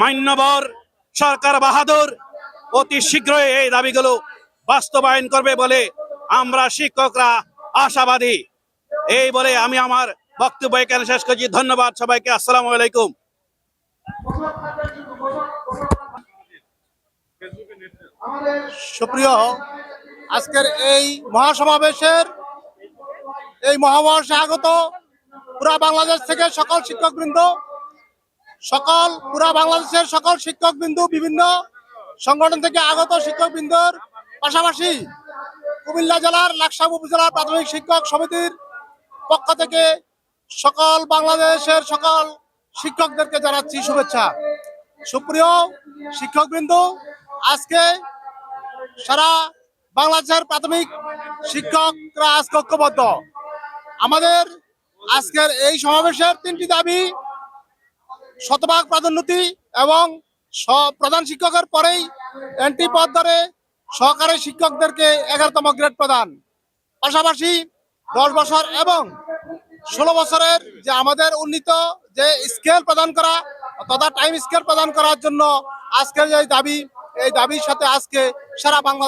মান্যবর সরকার বাহাদুর। অতি শীঘ্রই এই দাবিগুলো বাস্তবায়ন করবে বলে আমরা শিক্ষকরা আশাবাদী। এই বলে আমি আমার বক্তব্য এখানে শেষ করছি। ধন্যবাদ সবাইকে। আসসালামু আলাইকুম। সুপ্রিয়, আজকের এই মহাসমাবেশের এই মহামাসে আগত পুরা বাংলাদেশ থেকে সকল শিক্ষকবৃন্দ সকল পুরা বাংলাদেশের সকল শিক্ষক বিন্দু বিভিন্ন সংগঠন থেকে আগত শিক্ষকবৃন্দর পাশাপাশি কুমিল্লা জেলার লাকসাম উপজেলার প্রাথমিক শিক্ষক সমিতির পক্ষ থেকে সকল বাংলাদেশের সকল শিক্ষকদেরকে জানাচ্ছি শুভেচ্ছা। সুপ্রিয় শিক্ষকবৃন্দ, আজকে সারা বাংলাদেশের প্রাথমিক শিক্ষকরা আজকে ঐক্যবদ্ধ। আমাদের আজকের এই সমাবেশের তিনটি দাবি শতভাগ পদোন্নতি এবং প্রধান শিক্ষকের পরেই এন্ট্রি পদ ধরে সহকারী শিক্ষকদেরকে এগারোতম গ্রেড প্রদান। পাশাপাশি দশ বছর এবং ষোলো বছরের যে আমাদের উন্নীত যে স্কেল প্রদান করা, তথা টাইম স্কেল প্রদান করার জন্য আজকের যে দাবি, এই দাবির সাথে আজকে সারা বাংলাদেশ